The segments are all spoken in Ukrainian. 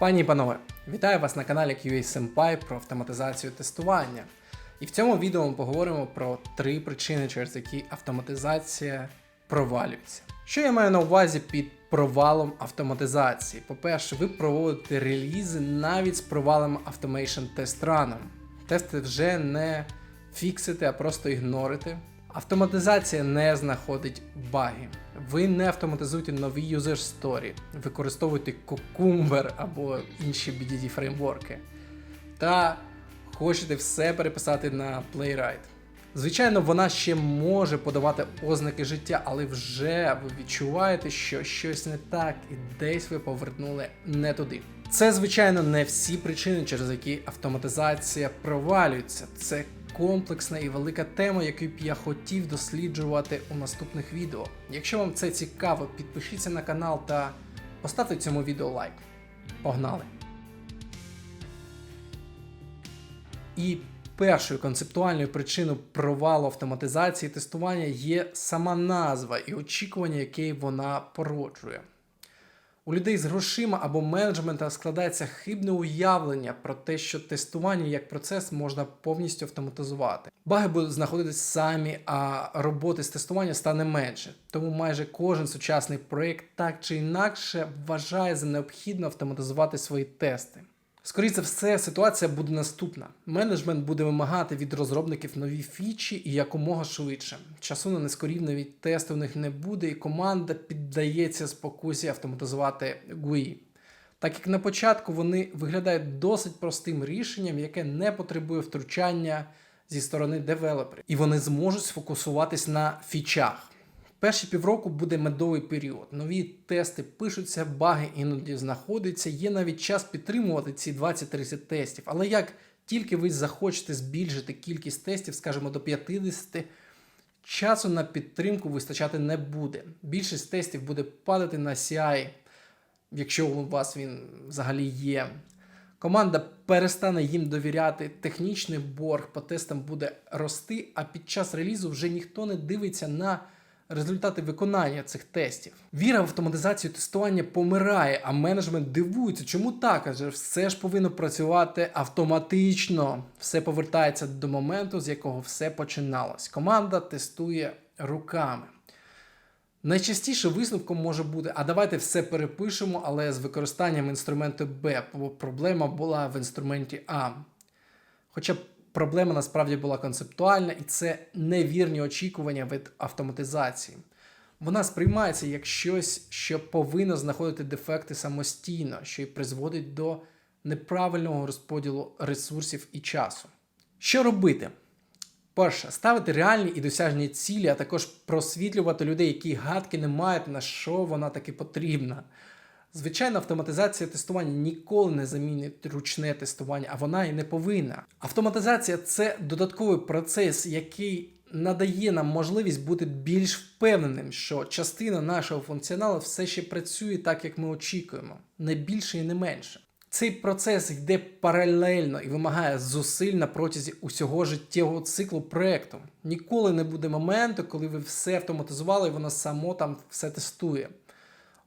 Пані і панове, вітаю вас на каналі QA Senpai про автоматизацію тестування. І в цьому відео ми поговоримо про три причини, через які автоматизація провалюється. Що я маю на увазі під провалом автоматизації? По-перше, ви проводите релізи навіть з провалом Automation Test Run. Тести вже не фіксите, а просто ігнорите. Автоматизація не знаходить баги. Ви не автоматизуєте нові user story, використовуєте Cucumber або інші BDD фреймворки. Та хочете все переписати на Playwright. Звичайно, вона ще може подавати ознаки життя, але вже ви відчуваєте, що щось не так, і десь ви повернули не туди. Це, звичайно, не всі причини, через які автоматизація провалюється. Це комплексна і велика тема, яку б я хотів досліджувати у наступних відео. Якщо вам це цікаво, підпишіться на канал та поставте цьому відео лайк. Погнали! І першою концептуальною причиною провалу автоматизації тестування є сама назва і очікування, яке вона породжує. У людей з грошима або менеджмента складається хибне уявлення про те, що тестування як процес можна повністю автоматизувати. Баги будуть знаходитись самі, а роботи з тестування стане менше. Тому майже кожен сучасний проєкт так чи інакше вважає за необхідно автоматизувати свої тести. Скоріше все, ситуація буде наступна: менеджмент буде вимагати від розробників нові фічі і якомога швидше. Часу на нескорівневі тести у них не буде, і команда піддається спокусі автоматизувати GUI. Так як на початку вони виглядають досить простим рішенням, яке не потребує втручання зі сторони девелоперів, і вони зможуть сфокусуватись на фічах. Перші півроку буде медовий період. Нові тести пишуться, баги іноді знаходяться. Є навіть час підтримувати ці 20-30 тестів. Але як тільки ви захочете збільшити кількість тестів, скажімо, до 50, часу на підтримку вистачати не буде. Більшість тестів буде падати на CI, якщо у вас він взагалі є. Команда перестане їм довіряти, технічний борг по тестам буде рости, а під час релізу вже ніхто не дивиться на результати виконання цих тестів. Віра в автоматизацію тестування помирає, а менеджмент дивується, чому так? Адже все ж повинно працювати автоматично. Все повертається до моменту, з якого все починалось. Команда тестує руками. Найчастіше висновком може бути, а давайте все перепишемо, але з використанням інструменту Б, бо проблема була в інструменті А. Хоча проблема насправді була концептуальна, і це невірні очікування від автоматизації. Вона сприймається як щось, що повинно знаходити дефекти самостійно, що й призводить до неправильного розподілу ресурсів і часу. Що робити? Перше, ставити реальні і досяжні цілі, а також просвітлювати людей, які гадки не мають, на що вона таки потрібна. Звичайно, автоматизація тестування ніколи не замінить ручне тестування, а вона і не повинна. Автоматизація це додатковий процес, який надає нам можливість бути більш впевненим, що частина нашого функціоналу все ще працює так, як ми очікуємо, не більше і не менше. Цей процес йде паралельно і вимагає зусиль на протязі усього життєвого циклу проекту. Ніколи не буде моменту, коли ви все автоматизували і воно само там все тестує.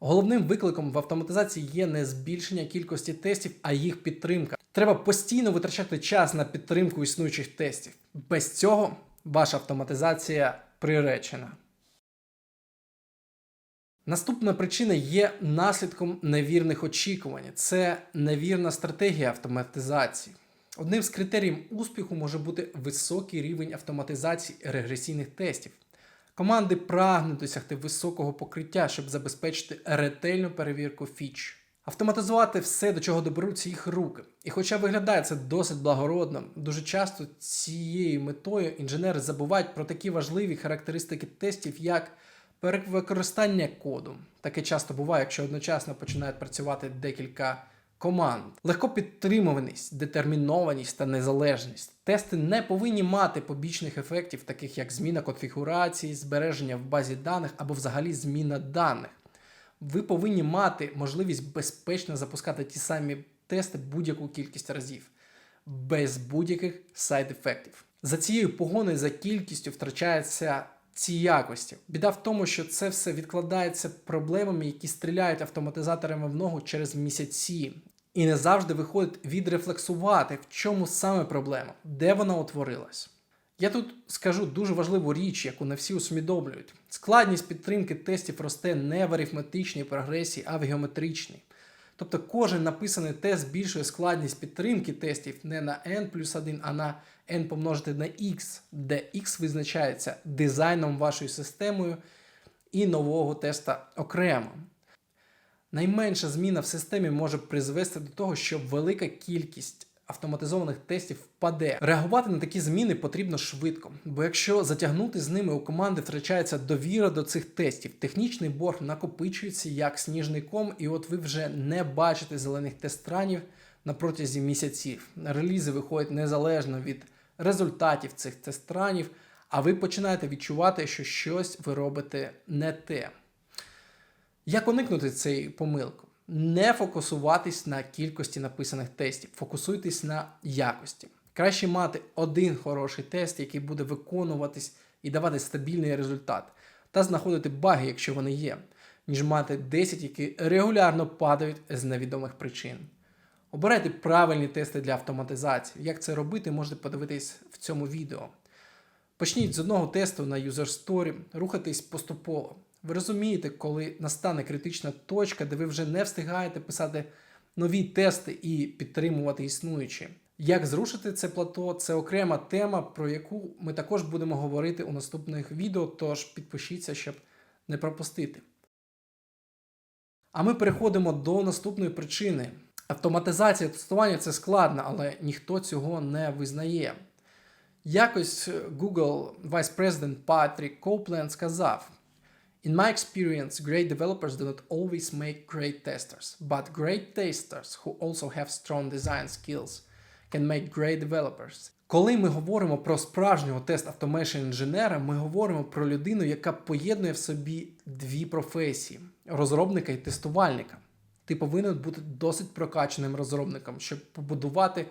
Головним викликом в автоматизації є не збільшення кількості тестів, а їх підтримка. Треба постійно витрачати час на підтримку існуючих тестів. Без цього ваша автоматизація приречена. Наступна причина є наслідком невірних очікувань. Це невірна стратегія автоматизації. Одним з критеріїв успіху може бути високий рівень автоматизації регресійних тестів. Команди прагнуть досягти високого покриття, щоб забезпечити ретельну перевірку фіч. Автоматизувати все, до чого доберуться їх руки. І хоча виглядає це досить благородно, дуже часто цією метою інженери забувають про такі важливі характеристики тестів, як перевикористання коду. Таке часто буває, якщо одночасно починають працювати декілька команд. Легко підтримуваність, детермінованість та незалежність. Тести не повинні мати побічних ефектів, таких як зміна конфігурації, збереження в базі даних або взагалі зміна даних. Ви повинні мати можливість безпечно запускати ті самі тести будь-яку кількість разів, без будь-яких сайд-ефектів. За цією погоною за кількістю втрачається ці якості. Біда в тому, що це все відкладається проблемами, які стріляють автоматизаторами в ногу через місяці. І не завжди виходить відрефлексувати, в чому саме проблема, де вона утворилась. Я тут скажу дуже важливу річ, яку не всі усвідомлюють. Складність підтримки тестів росте не в арифметичній прогресії, а в геометричній. Тобто кожен написаний тест збільшує складність підтримки тестів не на n плюс 1, а на n помножити на x, де x визначається дизайном вашою системою і нового теста окремо. Найменша зміна в системі може призвести до того, що велика кількість автоматизованих тестів впаде. Реагувати на такі зміни потрібно швидко, бо якщо затягнути з ними у команди втрачається довіра до цих тестів, технічний борг накопичується як сніжний ком, і от ви вже не бачите зелених тест-ранів на протязі місяців. Релізи виходять незалежно від результатів цих тест-ранів, а ви починаєте відчувати, що щось ви робите не те. Як уникнути цієї помилки? Не фокусуватись на кількості написаних тестів, фокусуйтесь на якості. Краще мати один хороший тест, який буде виконуватись і давати стабільний результат, та знаходити баги, якщо вони є, ніж мати 10, які регулярно падають з невідомих причин. Обирайте правильні тести для автоматизації. Як це робити, можете подивитись в цьому відео. Почніть з одного тесту на User Story, рухайтесь поступово. Ви розумієте, коли настане критична точка, де ви вже не встигаєте писати нові тести і підтримувати існуючі. Як зрушити це плато, це окрема тема, про яку ми також будемо говорити у наступних відео, тож підпишіться, щоб не пропустити. А ми переходимо до наступної причини. Автоматизація тестування це складно, але ніхто цього не визнає. Якось Google Vice President Патрік Коупленд сказав: In my experience, great developers do not always make great testers, but great testers who also have strong design skills can make great developers. Коли ми говоримо про справжнього тест автомейшн інженера, ми говоримо про людину, яка поєднує в собі дві професії розробника і тестувальника. Ти повинен бути досить прокачаним розробником, щоб побудувати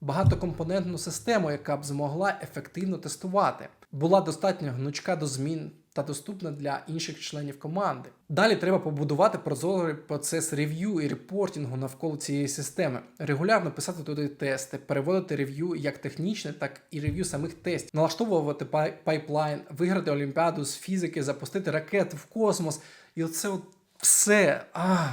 багатокомпонентну систему, яка б змогла ефективно тестувати, була достатньо гнучка до змін та доступна для інших членів команди. Далі треба побудувати прозорий процес рев'ю і репортінгу навколо цієї системи, регулярно писати туди тести, переводити рев'ю як технічне, так і рев'ю самих тестів, налаштовувати пай- пайплайн, виграти олімпіаду з фізики, запустити ракету в космос. І оце от все. А.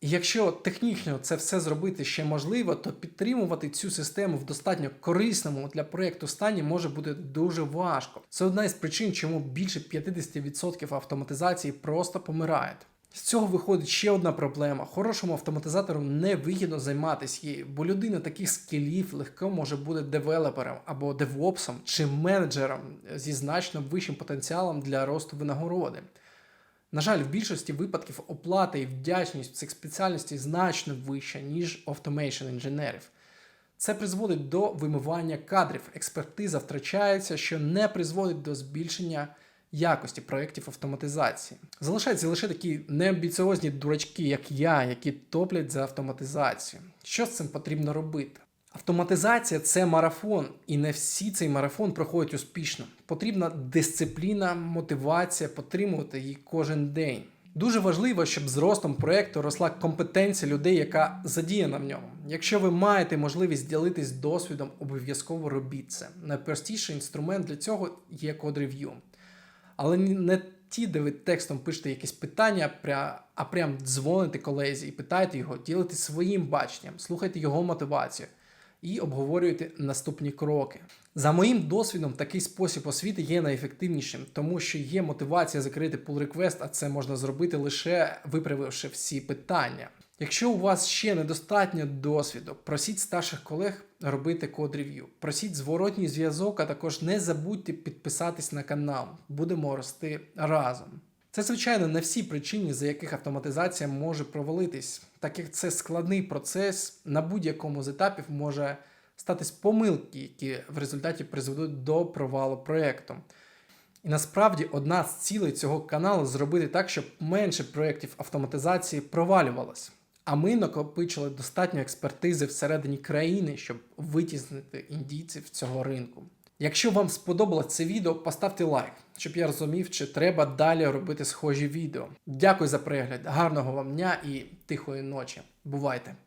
Якщо технічно це все зробити ще можливо, то підтримувати цю систему в достатньо корисному для проєкту стані може бути дуже важко. Це одна із причин, чому більше 50% автоматизації просто помирають. З цього виходить ще одна проблема. Хорошому автоматизатору не вигідно займатися її, бо людина таких скілів легко може бути девелопером або девопсом чи менеджером зі значно вищим потенціалом для росту винагороди. На жаль, в більшості випадків оплата і вдячність в цих спеціальностей значно вища, ніж автомейшн інженерів. Це призводить до вимивання кадрів, експертиза втрачається, що не призводить до збільшення якості проєктів автоматизації. Залишаються лише такі неамбіціозні дурачки, як я, які топлять за автоматизацію. Що з цим потрібно робити? Автоматизація це марафон, і не всі цей марафон проходять успішно. Потрібна дисципліна, мотивація, підтримувати її кожен день. Дуже важливо, щоб з ростом проєкту росла компетенція людей, яка задіяна в ньому. Якщо ви маєте можливість ділитись досвідом, обов'язково робіть це. Найпростіший інструмент для цього є код рев'ю. Але не ті, де ви текстом пишете якісь питання, а прям дзвоните колезі і питаєте його, ділитесь своїм баченням, слухайте його мотивацію і обговорюєте наступні кроки. За моїм досвідом, такий спосіб освіти є найефективнішим, тому що є мотивація закрити pull request, а це можна зробити лише виправивши всі питання. Якщо у вас ще недостатньо досвіду, просіть старших колег робити код рев'ю. Просіть зворотній зв'язок, а також не забудьте підписатись на канал. Будемо рости разом. Це, звичайно, не всі причини, за яких автоматизація може провалитись, так як це складний процес, на будь-якому з етапів може статись помилки, які в результаті призведуть до провалу проєкту. І насправді одна з цілей цього каналу зробити так, щоб менше проєктів автоматизації провалювалось. А ми накопичили достатньо експертизи всередині країни, щоб витіснити індійців цього ринку. Якщо вам сподобалось це відео, поставте лайк, щоб я розумів, чи треба далі робити схожі відео. Дякую за перегляд, гарного вам дня і тихої ночі. Бувайте!